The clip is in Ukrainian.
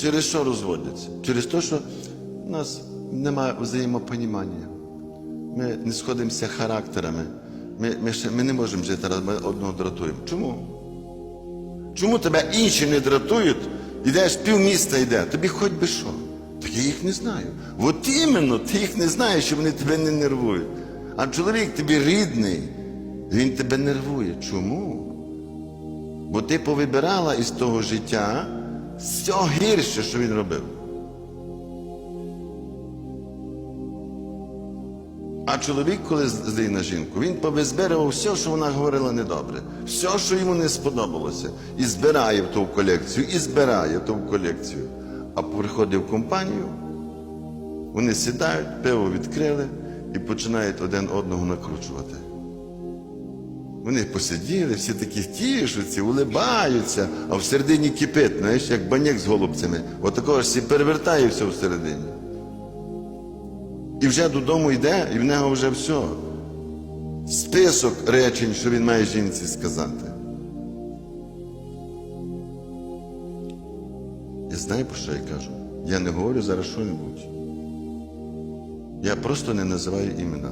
Через що розводяться? Через те, що в нас немає взаємопонімання. Ми не сходимося характерами. Ми, ми, ще, ми не можемо жити раз, ми одного дратуємо. Чому? Чому тебе інші не дратують? Ідеш півміста йде, тобі хоч би що. Так я їх не знаю. От іменно, ти їх не знаєш, що вони тебе не нервують. А чоловік тобі рідний, він тебе нервує. Чому? Бо ти повибирала із того життя все гірше, що він робив. А чоловік, коли злий на жінку, він повизбирав все, що вона говорила недобре, все, що йому не сподобалося, і збирає в ту колекцію, і збирає в ту колекцію. А приходить в компанію, вони сідають, пиво відкрили і починають один одного накручувати. Вони посиділи, всі такі тішуться, улибаються, а всередині кипить, знаєш, як баняк з голубцями. Отакого ж всі перевертає все всередині. І вже додому йде, і в нього вже все. Список речень, що він має жінці сказати. Я знаю, про що я кажу. Я не говорю зараз що-небудь. Я просто не називаю імена.